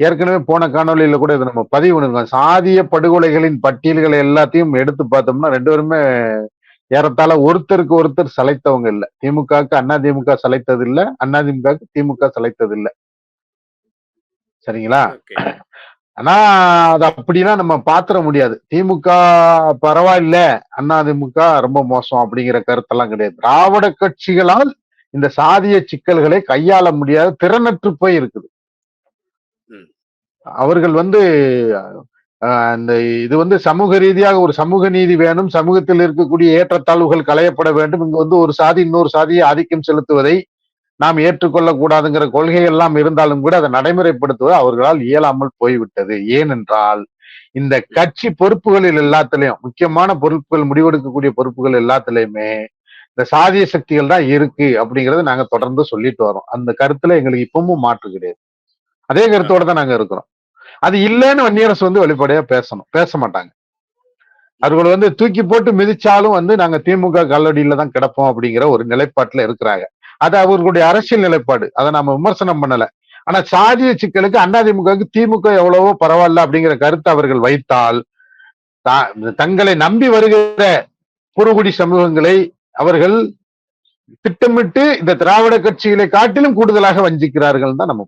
ஏற்கனவே போன காணொளியில கூட இதை நம்ம பதிவு பண்ணிருக்கோம். சாதிய படுகொலைகளின் பட்டியல்களை எல்லாத்தையும் எடுத்து பார்த்தோம்னா ரெண்டு பேருமே ஏறத்தாழ ஒருத்தருக்கு ஒருத்தர் சளைத்தவங்க இல்ல. திமுகவுக்கு அண்ணா திமுக சளைத்தது இல்ல அண்ணா திமுகவுக்கு திமுக சளைத்தது இல்ல சரிங்களா ஆனா அது அப்படிலாம் நம்ம பாத்திர முடியாது. திமுக பரவாயில்ல அண்ணா திமுக ரொம்ப மோசம் அப்படிங்கிற கருத்தெல்லாம் கிடையாது. திராவிட கட்சிகளால் இந்த சாதிய சிக்கல்களை கையாள முடியாத திறனற்று போய் இருக்குது. அவர்கள் வந்து அந்த இது வந்து சமூக ரீதியாக ஒரு சமூக நீதி வேணும். சமூகத்தில் இருக்கக்கூடிய ஏற்றத்தாழ்வுகள் களையப்பட வேண்டும். இங்கு வந்து ஒரு சாதி இன்னொரு சாதியை ஆதிக்கம் செலுத்துவதை நாம் ஏற்றுக்கொள்ள கூடாதுங்கிற கொள்கை எல்லாம் இருந்தாலும் கூட அதை நடைமுறைப்படுத்துவது அவர்களால் இயலாமல் போய்விட்டது. ஏனென்றால் இந்த கட்சி பொறுப்புகளில் எல்லாத்துலயும் முக்கியமான பொறுப்புகள் முடிவெடுக்கக்கூடிய பொறுப்புகள் எல்லாத்துலயுமே இந்த சாதிய சக்திகள் தான் இருக்கு அப்படிங்கறத நாங்க தொடர்ந்து சொல்லிட்டு வரோம். அந்த கருத்துல எங்களுக்கு இப்பவும் மாற்று கிடையாது. அதே கருத்தோட தான் நாங்க இருக்கிறோம். அது இல்லைன்னு வன்னியரசு வந்து வெளிப்படையா பேசணும். பேச மாட்டாங்க. அவர்கள் வந்து தூக்கி போட்டு மிதிச்சாலும் வந்து நாங்க திமுக கல்லடியில தான் கிடப்போம் அப்படிங்கிற ஒரு நிலைப்பாட்டுல இருக்கிறாங்க. அது அவர்களுடைய அரசியல் நிலைப்பாடு. அதை நம்ம விமர்சனம் பண்ணல. ஆனா சாதிய சிக்கலுக்கு அதிமுகவுக்கு திமுக எவ்வளவோ பரவாயில்ல அப்படிங்கிற கருத்தை அவர்கள் வைத்தால் தா- தங்களை நம்பி வருகிற குறுகுடி சமூகங்களை அவர்கள் திட்டமிட்டு இந்த திராவிட கட்சிகளை காட்டிலும் கூடுதலாக வஞ்சிக்கிறார்கள் தான் நம்ம